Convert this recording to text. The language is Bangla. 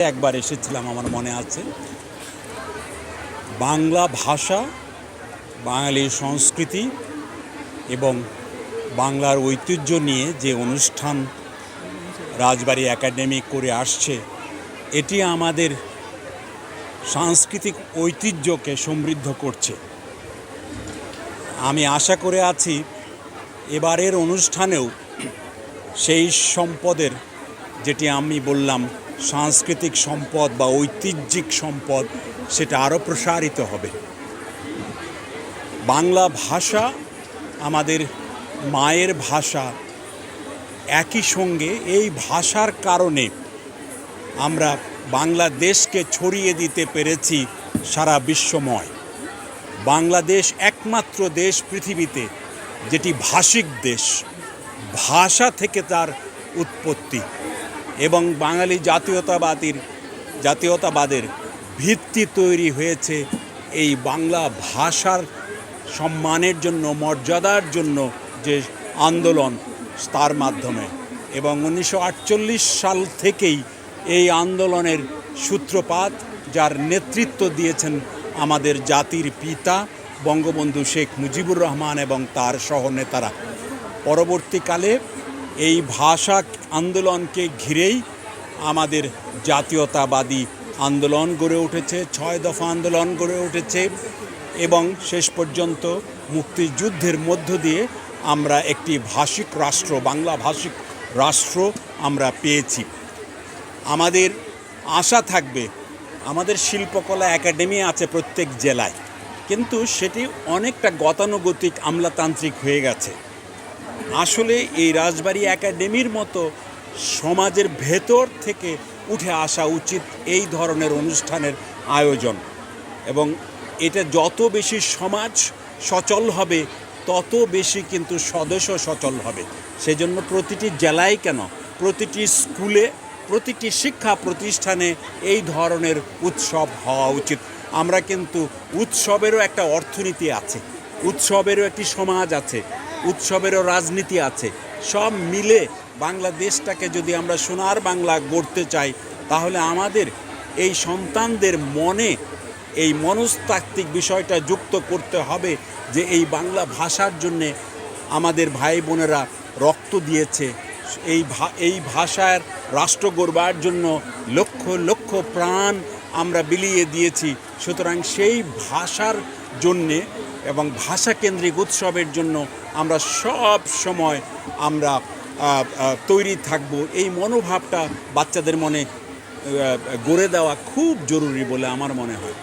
একবার এসেছিলাম আমার মনে আছে। বাংলা ভাষা, বাঙালি সংস্কৃতি এবং বাংলার ঐতিহ্য নিয়ে যে অনুষ্ঠান রাজবাড়ি একাডেমি করে আসছে, এটি আমাদের সাংস্কৃতিক ঐতিহ্যকে সমৃদ্ধ করছে। আমি আশা করে আছি এবারের অনুষ্ঠানেও সেই সম্পদের যেটি আমি বললাম সাংস্কৃতিক সম্পদ বা ঐতিহ্যিক সম্পদ সেটা আরও প্রসারিত হবে। বাংলা ভাষা আমাদের মায়ের ভাষা একই সঙ্গে এই ভাষার কারণে আমরা বাংলাদেশকে ছড়িয়ে দিতে পেরেছি সারা বিশ্বময়। বাংলাদেশ একমাত্র দেশ পৃথিবীতে যেটি ভাষিক দেশ, ভাষা থেকে তার উৎপত্তি। এবং বাঙালি জাতীয়তাবাদীর, জাতীয়তাবাদের ভিত্তি তৈরি হয়েছে এই বাংলা ভাষার সম্মানের জন্য, মর্যাদার জন্য যে আন্দোলন তার মাধ্যমে। এবং উনিশশো আটচল্লিশ সাল থেকেই এই আন্দোলনের সূত্রপাত যার নেতৃত্ব দিয়েছেন আমাদের জাতির পিতা বঙ্গবন্ধু শেখ মুজিবুর রহমান এবং তার সহনেতারা। পরবর্তীকালে এই ভাষা আন্দোলনকে ঘিরেই আমাদের জাতীয়তাবাদী আন্দোলন গড়ে উঠেছে, ছয় দফা আন্দোলন গড়ে উঠেছে এবং শেষ পর্যন্ত মুক্তিযুদ্ধের মধ্য দিয়ে আমরা একটি ভাষিক রাষ্ট্র, বাংলা ভাষিক রাষ্ট্র আমরা পেয়েছি। আমাদের আশা থাকবে, আমাদের শিল্পকলা একাডেমি আছে প্রত্যেক জেলায়, কিন্তু সেটি অনেকটা গতানুগতিক আমলাতান্ত্রিক হয়ে গেছে। আসলে এই রাজবাড়ি একাডেমির মতো সমাজের ভেতর থেকে উঠে আসা উচিত এই ধরনের অনুষ্ঠানের আয়োজন। এবং এটা যত বেশি সমাজ সচল হবে, তত বেশি কিন্তু সদস্য সচল হবে। সেজন্য প্রতিটি জেলায় কেন? প্রতিটি স্কুলে, প্রতিটি শিক্ষা প্রতিষ্ঠানে এই ধরনের উৎসব হওয়া উচিত। আমরা কিন্তু উৎসবেরও একটা অর্থনীতি আছে, উৎসবেরও একটি সমাজ আছে। উৎসবেরও রাজনীতি আছে। সব মিলে বাংলাদেশটাকে যদি আমরা সোনার বাংলা গড়তে চাই, তাহলে আমাদের এই সন্তানদের মনে এই মনস্তাত্ত্বিক বিষয়টা যুক্ত করতে হবে যে এই বাংলা ভাষার জন্যে আমাদের ভাই বোনেরা রক্ত দিয়েছে। এই ভা, এই ভাষার রাষ্ট্র গড়বার জন্য লক্ষ লক্ষ প্রাণ আমরা বিলিয়ে দিয়েছি। সুতরাং সেই ভাষার জন্যে এবং ভাষা কেন্দ্রিক উৎসবের জন্য আমরা সব সময় আমরা তৈরি থাকব। এই মনোভাবটা বাচ্চাদের মনে গড়ে দেওয়া খুব জরুরি বলে আমার মনে হয়।